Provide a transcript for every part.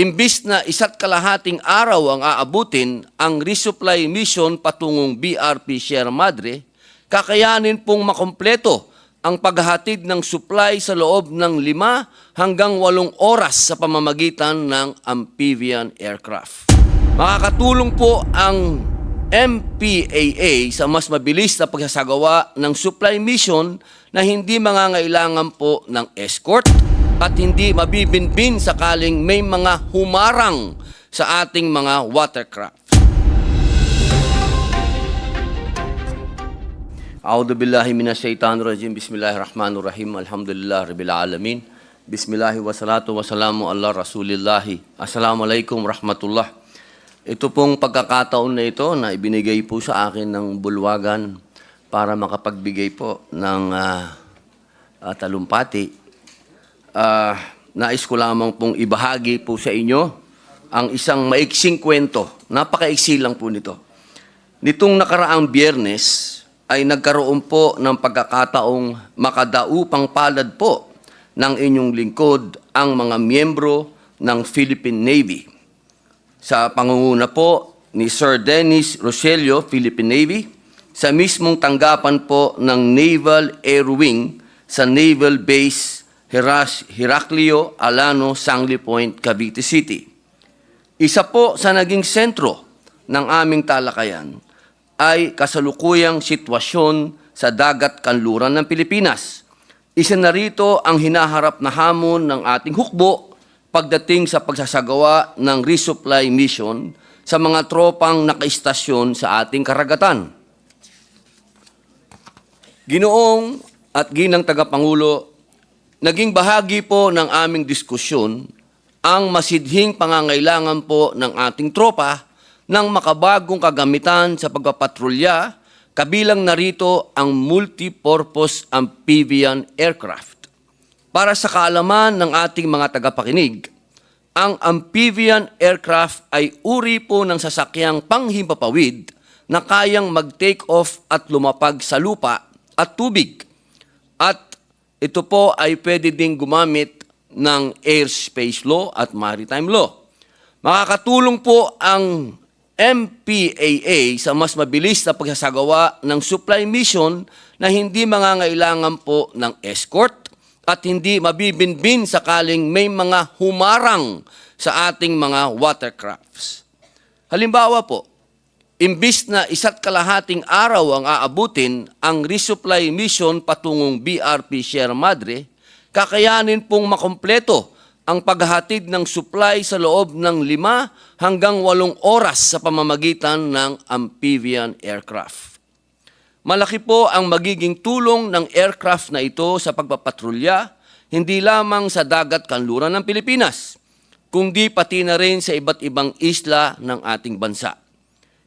Imbis na isa't kalahating araw ang aabutin ang resupply mission patungong BRP Sierra Madre, kakayanin pong makompleto ang paghahatid ng supply sa loob ng lima hanggang walong oras sa pamamagitan ng amphibian aircraft. Makakatulong po ang MPAA sa mas mabilis na pagsasagawa ng supply mission na hindi mangangailangan po ng escort at hindi mabibinbin sakaling may mga humarang sa ating mga watercraft. A'udhu billahi minash shaitanir rajim. Bismillahirrahmanirrahim. Alhamdulillah rabbil alamin. Bismillahi wa salatu wa salamu ala rasulillahi. Assalamualaikum warahmatullah. Ito pong pagkakataon na ito na ibinigay po sa akin ng bulwagan para makapagbigay po ng ah, ah, talumpati. Ah, nais ko lamang pong ibahagi po sa inyo ang isang maiksing kwento. Napakaiksi lang po nito. Nitong nakaraang biyernes ay nagkaroon po ng pagkakataong makadaupang palad po ng inyong lingkod ang mga miyembro ng Philippine Navy. Sa pangunguna po ni Sir Dennis Roselio, Philippine Navy, sa mismong tanggapan po ng Naval Air Wing sa Naval Base Heras- Heraclio Alano, Sangli Point, Cavite City. Isa po sa naging sentro ng aming talakayan ay kasalukuyang sitwasyon sa dagat kanluran ng Pilipinas. Isa na rito ang hinaharap na hamon ng ating hukbo pagdating sa pagsasagawa ng resupply mission sa mga tropang nakaistasyon sa ating karagatan. Ginoong at ginang tagapangulo, naging bahagi po ng aming diskusyon ang masidhing pangangailangan po ng ating tropa ng makabagong kagamitan sa pagpapatrolya, kabilang narito ang multipurpose amphibian aircraft. Para sa kaalaman ng ating mga tagapakinig, ang amphibian aircraft ay uri po ng sasakyang panghimpapawid na kayang mag-take off at lumapag sa lupa at tubig. At ito po ay pwede ding gumamit ng airspace law at maritime law. Makakatulong po ang MPAA sa mas mabilis na pagsasagawa ng supply mission na hindi mangangailangan po ng escort at hindi mabibinbin sakaling may mga humarang sa ating mga watercrafts. Halimbawa po, imbis na isa't kalahating araw ang aabutin ang resupply mission patungong BRP Sierra Madre, kakayanin pong makompleto ang paghahatid ng supply sa loob ng lima hanggang walong oras sa pamamagitan ng amphibian aircraft. Malaki po ang magiging tulong ng aircraft na ito sa pagpapatrolya, hindi lamang sa dagat kanluran ng Pilipinas, kundi pati na rin sa iba't ibang isla ng ating bansa.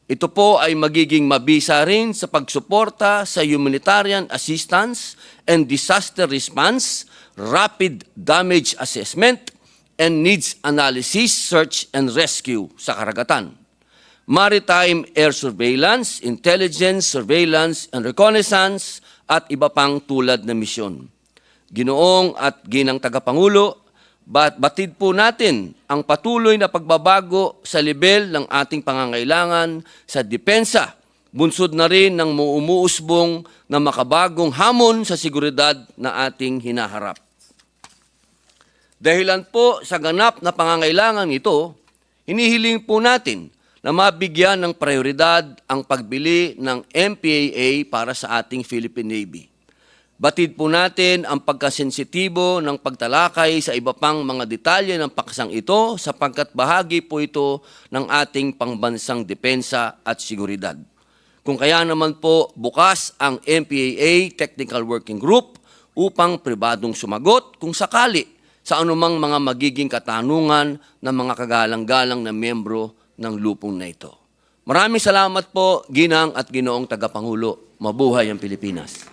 Ito po ay magiging mabisa rin sa pagsuporta sa humanitarian assistance and disaster response, rapid damage assessment, and needs analysis, search and rescue sa karagatan. Maritime air surveillance, intelligence, surveillance and reconnaissance at iba pang tulad na misyon. Ginoong at ginang tagapangulo, bat batid po natin ang patuloy na pagbabago sa level ng ating pangangailangan sa depensa, bunsod na rin ng umuusbong na makabagong hamon sa seguridad na ating hinaharap. Dahilan po sa ganap na pangangailangan ito, hinihiling po natin na mabigyan ng prioridad ang pagbili ng MPAA para sa ating Philippine Navy. Batid po natin ang pagkasensitibo ng pagtalakay sa iba pang mga detalye ng paksang ito sapagkat bahagi po ito ng ating pangbansang depensa at seguridad. Kung kaya naman po bukas ang MPAA Technical Working Group upang pribadong sumagot kung sakali sa anumang mga magiging katanungan ng mga kagalang-galang na membro ng lupong na ito. Maraming salamat po, Ginang at Ginoong Tagapangulo. Mabuhay ang Pilipinas.